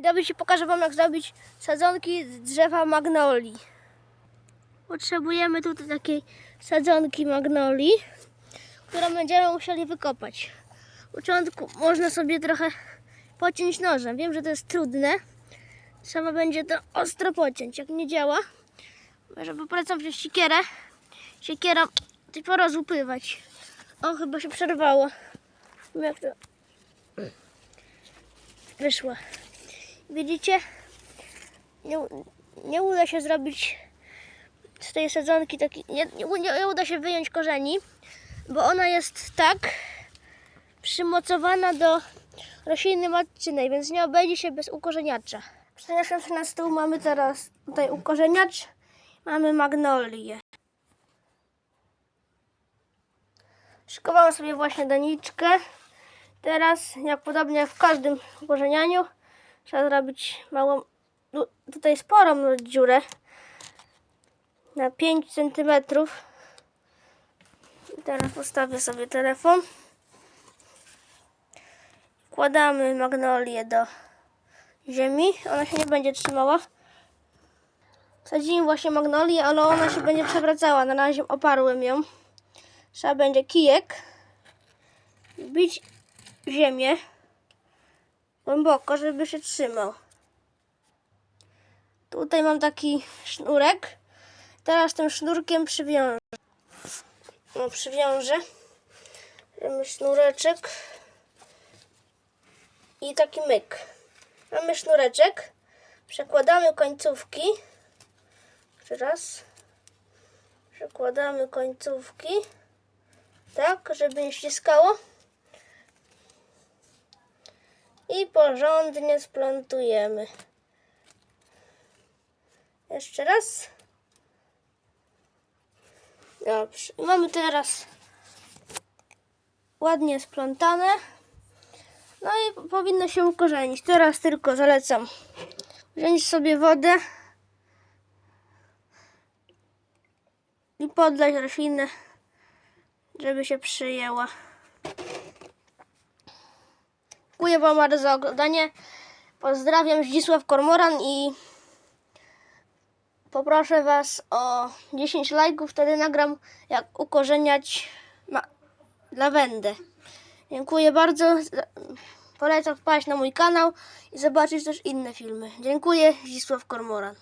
Dobry Ci pokażę Wam jak zrobić sadzonki z drzewa magnolii. Potrzebujemy tutaj takiej sadzonki magnolii, którą będziemy musieli wykopać. W początku można sobie trochę pociąć nożem. Wiem, że to jest trudne. Trzeba będzie to ostro pociąć. Jak nie działa, może polecam wziąć siekierę. Siekierą i porozłupywać. O, chyba się przerwało. Wiem, Jak to wyszło. Widzicie? Nie, nie uda się zrobić z tej sadzonki taki. Nie, nie, nie uda się wyjąć korzeni, bo ona jest tak przymocowana do rośliny matczynej, więc nie obejdzie się bez ukorzeniacza. Przeniosłem się na stół, mamy teraz tutaj ukorzeniacz, mamy magnolię. Szykowałam sobie właśnie doniczkę. Teraz, jak podobnie w każdym ukorzenianiu, trzeba zrobić małą, no, tutaj sporą dziurę na 5 cm. Teraz postawię sobie telefon. Wkładamy magnolię do ziemi. Ona się nie będzie trzymała. Sadzimy właśnie magnolię, ale ona się będzie przewracała. Na razie oparłem ją. Trzeba będzie kijek bić ziemię głęboko, żeby się trzymał. Tutaj mam taki sznurek. Teraz tym sznurkiem przywiążę. No, przywiążę. Mamy sznureczek. I taki myk. Mamy sznureczek. Przekładamy końcówki. Jeszcze raz. Przekładamy końcówki. Tak, żeby nie ściskało. I porządnie splątujemy. Jeszcze raz. Dobrze. Mamy teraz ładnie splątane. No i powinno się ukorzenić. Teraz tylko zalecam wziąć sobie wodę i podlać roślinę, żeby się przyjęła. Dziękuję Wam bardzo za oglądanie. Pozdrawiam, Zdzisław Kormoran i poproszę Was o 10 lajków, wtedy nagram jak ukorzeniać lawendę. Dziękuję bardzo. Polecam wpaść na mój kanał i zobaczyć też inne filmy. Dziękuję, Zdzisław Kormoran.